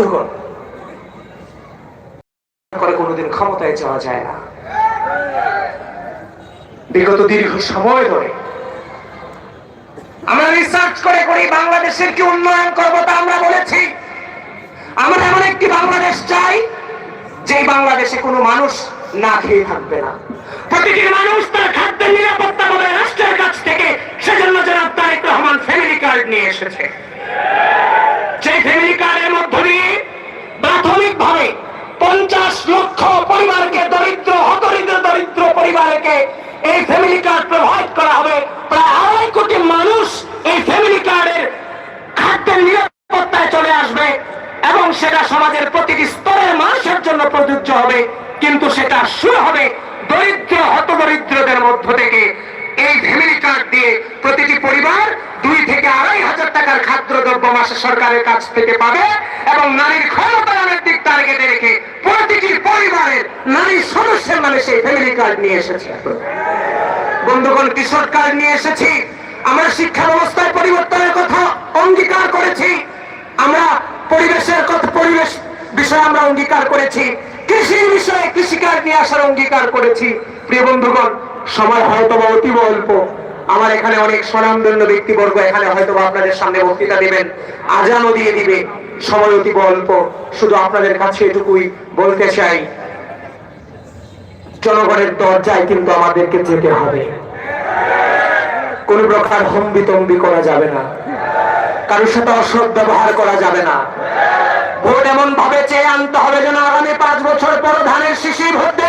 অন্ধকর করে কোনোদিন ক্ষমতায় যাওয়া যায় না। বিগত দীর্ঘ সময় ধরে আমরা রিসার্চ করে করি, বাংলাদেশের কি উন্নয়ন তা আমরা বলেছি। আমরা এমন একটি বাংলাদেশ চাই যে বাংলাদেশে কোনো মানুষ না খেয়ে থাকবে না। প্রতিটি মানুষ তার খাদ্যের নিরাপত্তা পাবে রাষ্ট্রের কাছ থেকে, সেজন্য যারা তারেক রহমান ফ্যামিলি কার্ড নিয়ে এসেছে। এই ফ্যামিলি কার্ড প্রোভাইড করা হবে। প্রায় আড়াই কোটি মানুষ এই ফ্যামিলি কার্ডের খাদ্যের নিরাপত্তায় চলে আসবে এবং সেটা সমাজের প্রতিটি স্তরের মানুষের জন্য প্রযোজ্য হবে। কিন্তু সেটা শুরু হবে দরিদ্র, হতদরিদ্রদের মধ্য থেকে। এই ফ্যামিলি কার্ড দিয়ে প্রতিটি পরিবার দুই থেকে আড়াই হাজার টাকার খাদ্যদ্রব্য মাসে সরকারের কাছ থেকে পাবে এবং নারীর ক্ষমতায়নের দিক টার্গেটে রেখে প্রতিটি পরিবারের নারী সদস্যের নামে সেই ফ্যামিলি কার্ড নিয়ে এসেছে। বন্ধুগণ কিশোর কার্ড নিয়ে এসেছি? আমরা শিক্ষা ব্যবস্থায় পরিবর্তনের কথা অঙ্গীকার করেছি। আমরা পরিবেশের কথা, পরিবেশ বিষয়ে আমরা অঙ্গীকার করেছি। কৃষির বিষয়ে কৃষি কার্ড নিয়ে আসার অঙ্গীকার করেছি? প্রিয় বন্ধুগণ, সময় হয়তো বা অতীব অল্প। আমার এখানে অনেক স্বনামধন্য ব্যক্তিবর্গ এখানে হয়তো আপনাদের সামনে বক্তৃতা দিবেন। আজানও দিয়ে দিবে। সময় অতীব অল্প। শুধু আপনাদের কাছে এটুকুই বলতে চাই। জনগণের দরজায় কিন্তু আমাদেরকে যেতে হবে। কোন প্রকার হম্বি তম্বি করা যাবে না। কারোর সাথে অসৎ ব্যবহার করা যাবে না। ভোট এমন ভাবে চেয়ে আনতে হবে যেন আগামী পাঁচ বছর পর ধানের শিশির ভোট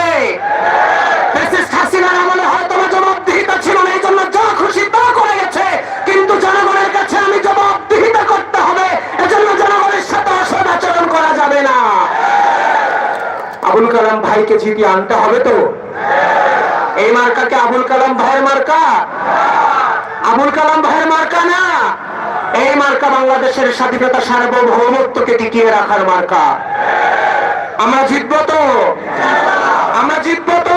আবুল কালাম ভাইকে জিপি আনতে হবে তো? এই মার্কা কি আবুল কালাম ভাইয়ের মার্কা? আবুল কালাম ভাইয়ের মার্কা না? এই মার্কা বাংলাদেশের স্বাধীনতা সার্বভৌমত্বকে টিকিয়ে রাখার মার্কা। আমরা জিতব তো? আমরা জিতব তো?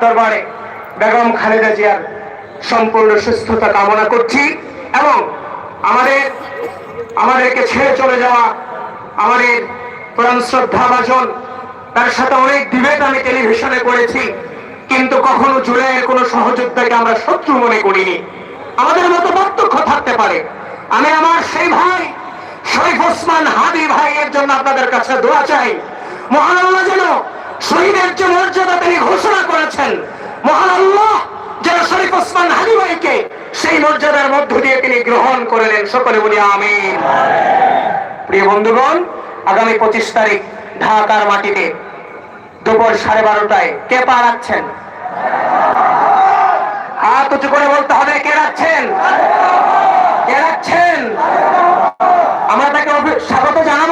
দরবারে বেগম খালেদা জিয়ার সম্পূর্ণ সুস্থতা কামনা করছি এবং আমাদের, আমাদেরকে ছেড়ে চলে যাওয়া আমাদের প্রাণ শ্রদ্ধা ভাজন তার সাথে অনেক ডিবেট আমি টেলিভিশনে করেছি কিন্তু কখনো জুলাইয়ের কোনো সহযোদ্ধাকে আমরা শত্রু মনে করিনি। আমাদের মতো পার্থক্য থাকতে পারে। আমি আমার সেই ভাই, শরীফ ওসমান হাদি ভাইয়ের জন্য আপনাদের কাছে দোয়া চাই। মহান যেন শহীদের যে মর্যাদা তিনি ঘোষণা করেছেন, মহান আল্লাহ, যেন শরীফ ওসমান হাদি ভাইকে সেই মর্যাদার মধ্য দিয়ে তিনি গ্রহণ করলেন। সকলে বলি আমিন। প্রিয় বন্ধুগণ, আগামী পঁচিশ তারিখ ঢাকার মাটিতে দুপুর সাড়ে বারোটায় কে পা রাখছেন? হাত উঁচু করে বলতে হবে, কে রাখছেন? কে রাখছেন? আমরা তাকে স্বাগত জানাব।